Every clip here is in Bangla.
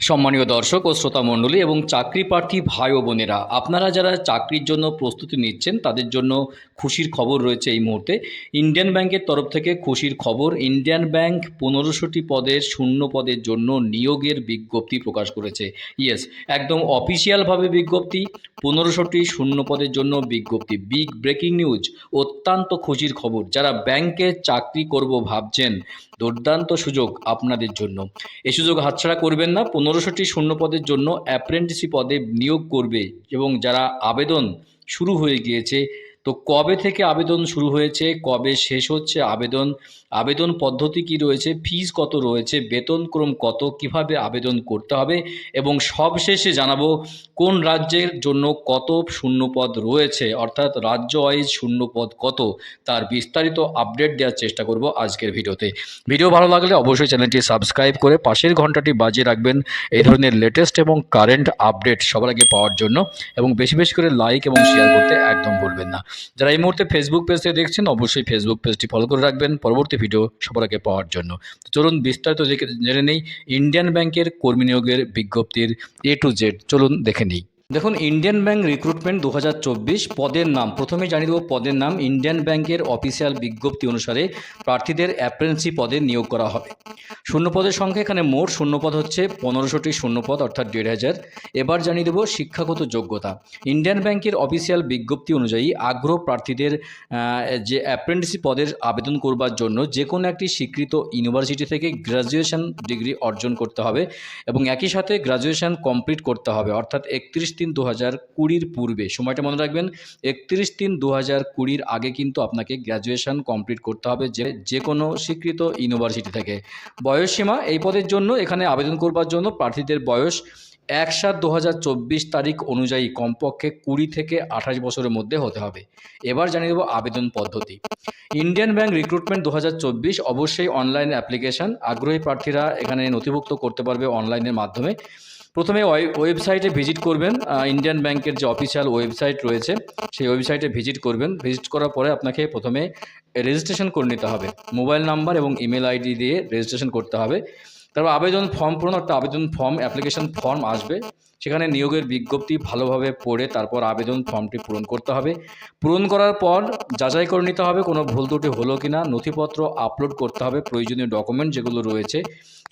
সম্মানীয় দর্শক ও শ্রোতা মণ্ডলী এবং চাকরি প্রার্থী ভাই ও বোনেরা, আপনারা যারা চাকরির জন্য প্রস্তুতি নিচ্ছেন, তাদের জন্য খুশির খবর রয়েছে এই মুহূর্তে। ইন্ডিয়ান ব্যাংকের তরফ থেকে খুশির খবর, ইন্ডিয়ান ব্যাংক পনেরোশোটি পদের শূন্য পদের জন্য নিয়োগের বিজ্ঞপ্তি প্রকাশ করেছে। ইয়েস, একদম অফিসিয়ালভাবে বিজ্ঞপ্তি, পনেরোশোটি শূন্য পদের জন্য বিজ্ঞপ্তি। বিগ ব্রেকিং নিউজ, অত্যন্ত খুশির খবর, যারা ব্যাংকে চাকরি করব ভাবছেন, দুর্দান্ত সুযোগ আপনাদের জন্য। এই সুযোগ হাতছাড়া করবেন না পনেরোশোটি শূন্য পদের জন্য অ্যাপ্রেন্টিসি পদে নিয়োগ করবে এবং যারা আবেদন শুরু হয়ে গিয়েছে, তো কবে থেকে আবেদন শুরু হয়েছে, কবে শেষ হচ্ছে আবেদন? আবেদন পদ্ধতি কি রয়েছে? ফিজ কত রয়েছে? বেতনক্রম কত? কীভাবে আবেদন করতে হবে? এবং সবশেষে জানাব, কোন রাজ্যের জন্য কত শূন্যপদ রয়েছে? অর্থাৎ রাজ্য ওয়াইজ শূন্যপদ কত? তার বিস্তারিত আপডেট দেওয়ার চেষ্টা করব আজকের ভিডিওতে। ভিডিও ভালো লাগলে অবশ্যই চ্যানেলটি সাবস্ক্রাইব করে পাশের ঘন্টাটি বাজিয়ে রাখবেন এই ধরনের লেটেস্ট এবং কারেন্ট আপডেট সবার আগে পাওয়ার জন্য। এবং বেশি বেশি করে লাইক এবং শেয়ার করতে একদম ভুলবেন না। যারা এই মুহূর্তে ফেসবুক পেজ দেখছেন, অবশ্যই ফেসবুক পেজটি ফলো করে রাখবেন। পরবর্তী ভিডিও সবার আগে পাওয়ার জন্য। চলুন বিস্তারিত জেনে নেই ইন্ডিয়ান ব্যাংকের কর্মী নিয়োগের বিজ্ঞপ্তির এ টু জেড চলুন দেখে নিই। দেখুন ইন্ডিয়ান ব্যাংক রিক্রুটমেন্ট দু হাজার চব্বিশ পদের নাম, প্রথমে জানিয়ে দেবো পদের নাম ইন্ডিয়ান ব্যাংকের অফিসিয়াল বিজ্ঞপ্তি অনুসারে প্রার্থীদের অ্যাপ্রেন্সি পদে নিয়োগ করা হবে। শূন্যপদের সংখ্যা এখানে মোট, শূন্যপদ হচ্ছে পনেরোশোটি শূন্যপদ, অর্থাৎ দেড় হাজার। এবার জানিয়ে দেবো শিক্ষাগত যোগ্যতা। ইন্ডিয়ান ব্যাংকের অফিসিয়াল বিজ্ঞপ্তি অনুযায়ী আগ্রহ প্রার্থীদের যে অ্যাপ্রেন্টিসি পদের আবেদন করবার জন্য যে কোনো একটি স্বীকৃত ইউনিভার্সিটি থেকে গ্র্যাজুয়েশন ডিগ্রি অর্জন করতে হবে এবং একই সাথে গ্র্যাজুয়েশন কমপ্লিট করতে হবে, অর্থাৎ একত্রিশ তিন দু হাজার কুড়ির পূর্বে। সময়টা মনে রাখবেন, একত্রিশ তিন দু হাজার কুড়ির আগে কিন্তু আপনাকে গ্র্যাজুয়েশন কমপ্লিট করতে হবে যে যে কোনো স্বীকৃত ইউনিভার্সিটি থেকে। বয়সসীমা এই পদের জন্য, এখানে আবেদন করবার জন্য প্রার্থীদের বয়স এক সাত দু তারিখ অনুযায়ী কমপক্ষে কুড়ি থেকে আঠাশ বছরের মধ্যে হতে হবে। এবার জানিয়ে দেবো আবেদন পদ্ধতি। ইন্ডিয়ান ব্যাংক রিক্রুটমেন্ট দু হাজার চব্বিশ অবশ্যই অনলাইন অ্যাপ্লিকেশন আগ্রহী প্রার্থীরা এখানে নথিভুক্ত করতে পারবে অনলাইনের মাধ্যমে। প্রথমে ওয়ে- ওয়েবসাইটে ভিজিট করবেন ইন্ডিয়ান ব্যাংকের যে অফিসিয়াল ওয়েবসাইট রয়েছে, সেই ওয়েবসাইটে ভিজিট করবেন। ভিজিট করার পরে আপনাকে প্রথমে রেজিস্ট্রেশন করে নিতে হবে। মোবাইল নাম্বার এবং ইমেল আইডি দিয়ে রেজিস্ট্রেশন করতে হবে। তারপর আবেদন ফর্ম পূরণ একটা আবেদন ফর্ম অ্যাপ্লিকেশন ফর্ম আসবে। সেখানে নিয়োগের বিজ্ঞপ্তি ভালোভাবে পড়ে তারপর আবেদন ফর্মটি পূরণ করতে হবে। পূরণ করার পর যাচাই করে নিতে হবে কোনো ভুল ত্রুটি হলো কি না নথিপত্র আপলোড করতে হবে, প্রয়োজনীয় ডকুমেন্ট যেগুলো রয়েছে,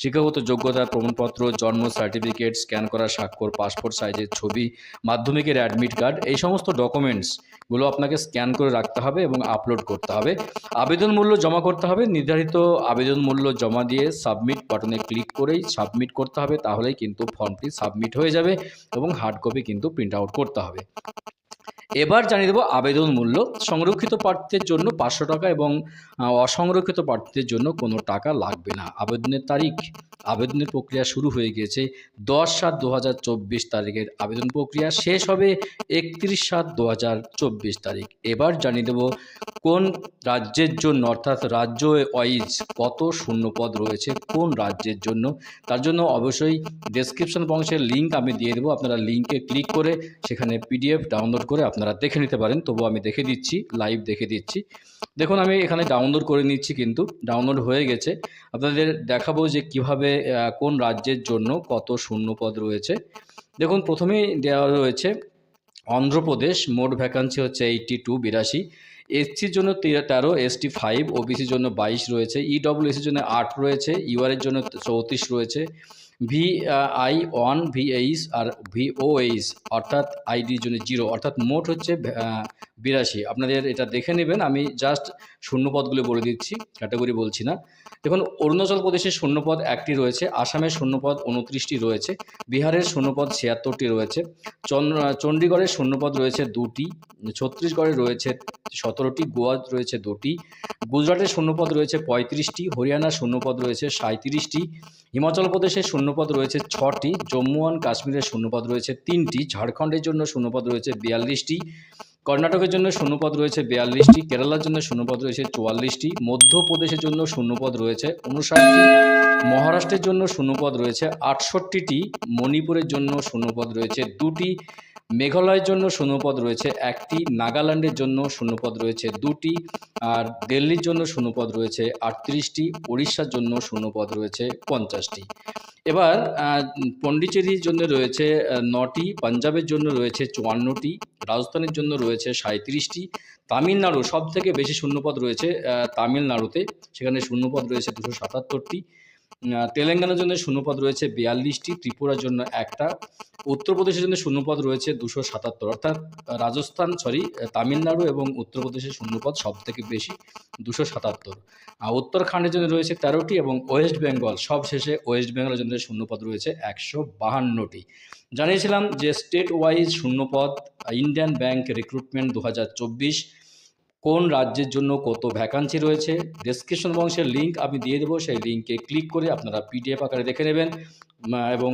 শিক্ষাগত যোগ্যতার প্রমাণপত্র, জন্ম সার্টিফিকেট স্ক্যান করা, স্বাক্ষর পাসপোর্ট সাইজের ছবি, মাধ্যমিকের অ্যাডমিট কার্ড এই সমস্ত ডকুমেন্টসগুলো আপনাকে স্ক্যান করে রাখতে হবে এবং আপলোড করতে হবে। আবেদন মূল্য জমা করতে হবে। নির্ধারিত আবেদন মূল্য জমা দিয়ে সাবমিট বাটনে ক্লিক করেই সাবমিট করতে হবে, তাহলেই কিন্তু ফর্মটি সাবমিট হয়ে যাবে এবং হার্ড কপি কিন্তু প্রিন্ট আউট করতে হবে। এবার জানিয়ে দেবো আবেদন মূল্য। সংরক্ষিত প্রার্থীদের জন্য পাঁচশো টাকা এবং অসংরক্ষিত প্রার্থীদের জন্য কোনো টাকা লাগবে না। আবেদনের তারিখ, আবেদনের প্রক্রিয়া শুরু হয়ে গিয়েছে দশ সাত দু তারিখের আবেদন প্রক্রিয়া। শেষ হবে একত্রিশ সাত দু তারিখ। এবার জানিয়ে দেবো কোন রাজ্যের জন্য, অর্থাৎ রাজ্য ওয়াইজ কত শূন্যপদ রয়েছে, কোন রাজ্যের জন্য? তার জন্য অবশ্যই ডেসক্রিপশন বংশের লিঙ্ক আমি দিয়ে দেবো। আপনারা লিঙ্কে ক্লিক করে সেখানে পিডিএফ ডাউনলোড করে আপনারা দেখে নিতে পারেন। তবু আমি দেখে দিচ্ছি লাইভ দেখে দিচ্ছি। দেখুন, আমি এখানে ডাউনলোড করে নিচ্ছি কিন্তু ডাউনলোড হয়ে গেছে। আপনাদের দেখাবো যে কীভাবে কোন রাজ্যের জন্য কত শূন্যপদ রয়েছে। দেখুন, প্রথমেই দেওয়া রয়েছে, অন্ধ্রপ্রদেশ, মোট ভ্যাকান্সি হচ্ছে এইটটি টু বিরাশি। এসসির জন্য তেরো এসটি ফাইভ ওবিসির জন্য বাইশ রয়েছে ইডব্লিউএসির জন্য আট রয়েছে ইউআরের জন্য চৌত্রিশ রয়েছে V I one VH R VOH অর্থাৎ আইডির জন্য জিরো অর্থাৎ মোট হচ্ছে বিরাশি। আপনাদের এটা দেখে নেবেন, আমি জাস্ট শূন্যপদগুলো বলে দিচ্ছি ক্যাটাগরি বলছি না। দেখুন, অরুণাচল প্রদেশের শূন্যপদ একটি রয়েছে, আসামের শূন্যপদ উনত্রিশটি রয়েছে, বিহারের শূন্যপদ ছিয়াত্তরটি রয়েছে চণ্ডীগড়ের শূন্যপদ রয়েছে দুটি, ছত্তিশগড়ে রয়েছে সতেরোটি, গোয়া রয়েছে দুটি, গুজরাটের শূন্যপদ রয়েছে পঁয়ত্রিশটি, হরিয়ানার শূন্যপদ রয়েছে সাঁত্রিশটি হিমাচল প্রদেশের শূন্যপদ রয়েছে ছটি, জম্মু অ্যান্ড কাশ্মীরের শূন্যপদ রয়েছে তিনটি, ঝাড়খণ্ডের জন্য শূন্যপদ রয়েছে বিয়াল্লিশটি কর্ণাটকের জন্য শূন্যপদ রয়েছে বিয়াল্লিশটি, কেরালার জন্য শূন্যপদ রয়েছে চুয়াল্লিশটি, মধ্যপ্রদেশের জন্য শূন্যপদ রয়েছে উনষাটটি মহারাষ্ট্রের জন্য শূন্যপদ রয়েছে আটষট্টিটি, মণিপুরের জন্য শূন্যপদ রয়েছে দুটি মেঘালয়ের জন্য শূন্যপদ রয়েছে একটি নাগাল্যান্ডের জন্য শূন্যপদ রয়েছে দুটি আর দিল্লির জন্য শূন্যপদ রয়েছে আটত্রিশটি উড়িষ্যার জন্য শূন্যপদ রয়েছে পঞ্চাশটি। এবার আহ, পন্ডিচেরির জন্য রয়েছে নটি পাঞ্জাবের জন্য রয়েছে চুয়ান্নটি রাজস্থানের জন্য রয়েছে সাঁত্রিশটি তামিলনাড়ু সব থেকে বেশি শূন্যপদ রয়েছে তামিলনাড়ুতে সেখানে শূন্যপদ রয়েছে দুশো সাতাত্তরটি। তেলেঙ্গানার জন্য শূন্যপদ রয়েছে বিয়াল্লিশটি, ত্রিপুরার জন্য একটা, উত্তরপ্রদেশের জন্য শূন্যপদ রয়েছে দুশো সাতাত্তর। অর্থাৎ রাজস্থান সরি তামিলনাড়ু এবং উত্তরপ্রদেশের শূন্যপদ সব থেকে বেশি, দুশো সাতাত্তর। আর উত্তরাখণ্ডের জন্য রয়েছে তেরোটি এবং ওয়েস্ট বেঙ্গল সব শেষে ওয়েস্ট বেঙ্গলের জন্য শূন্যপদ রয়েছে একশো বাহান্নটি। জানিয়েছিলাম যে স্টেট ওয়াইজ শূন্যপদ ইন্ডিয়ান ব্যাংক রিক্রুটমেন্ট দু হাজার চব্বিশ কোন রাজ্যের জন্য কত ভ্যাকান্সি রয়েছে? ডেসক্রিপশন বক্সের লিঙ্ক আমি দিয়ে দেবো। সেই লিঙ্কে ক্লিক করে আপনারা পিডিএফ আকারে দেখে নেবেন এবং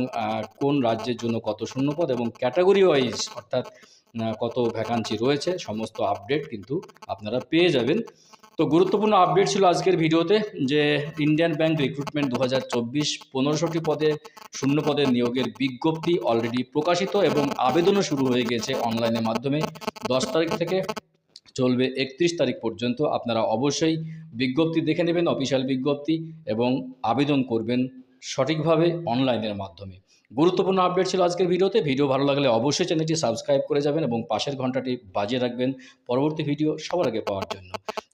কোন রাজ্যের জন্য কত শূন্যপদ এবং ক্যাটাগরি ওয়াইজ অর্থাৎ কত ভ্যাকান্সি রয়েছে, সমস্ত আপডেট কিন্তু আপনারা পেয়ে যাবেন। তো গুরুত্বপূর্ণ আপডেট ছিল আজকের ভিডিওতে যে ইন্ডিয়ান ব্যাংক রিক্রুটমেন্ট দু হাজার চব্বিশ পনেরোশোটি পদে শূন্য পদের নিয়োগের বিজ্ঞপ্তি অলরেডি প্রকাশিত এবং আবেদনও শুরু হয়ে গেছে অনলাইনের মাধ্যমে। দশ তারিখ থেকে চলবে একত্রিশ তারিখ পর্যন্ত। আপনারা অবশ্যই বিজ্ঞপ্তি দেখে নেবেন, অফিসিয়াল বিজ্ঞপ্তি, এবং আবেদন করবেন সঠিকভাবে অনলাইনের মাধ্যমে। গুরুত্বপূর্ণ আপডেট ছিল আজকের ভিডিওতে। ভিডিও ভালো লাগলে অবশ্যই চ্যানেলটি সাবস্ক্রাইব করে যাবেন এবং পাশের ঘন্টাটি বাজিয়ে রাখবেন পরবর্তী ভিডিও সবার আগে পাওয়ার জন্য।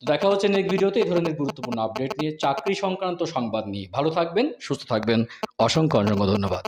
দেখা হচ্ছে নেক্সট ভিডিওতে। এই ধরনের গুরুত্বপূর্ণ আপডেট নিয়ে চাকরি সংক্রান্ত সংবাদ নিয়ে। ভালো থাকবেন, সুস্থ থাকবেন। অসংখ্য অসংখ্য ধন্যবাদ।